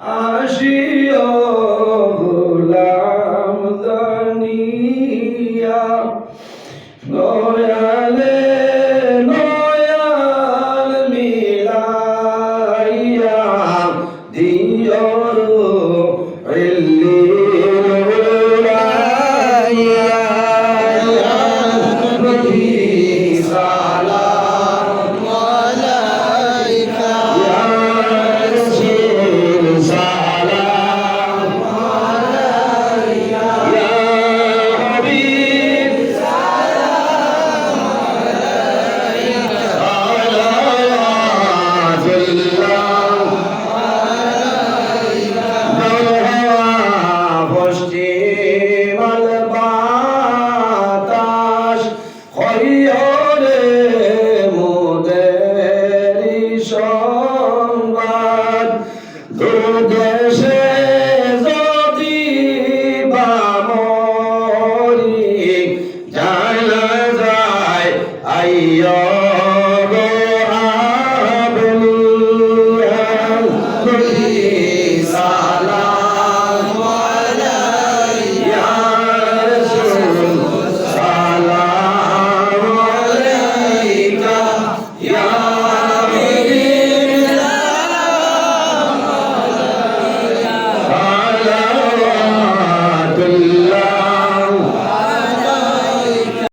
আসিও গোলাম জানিয়া। নয়ালে নয়াল মিলাইয়া দিও حي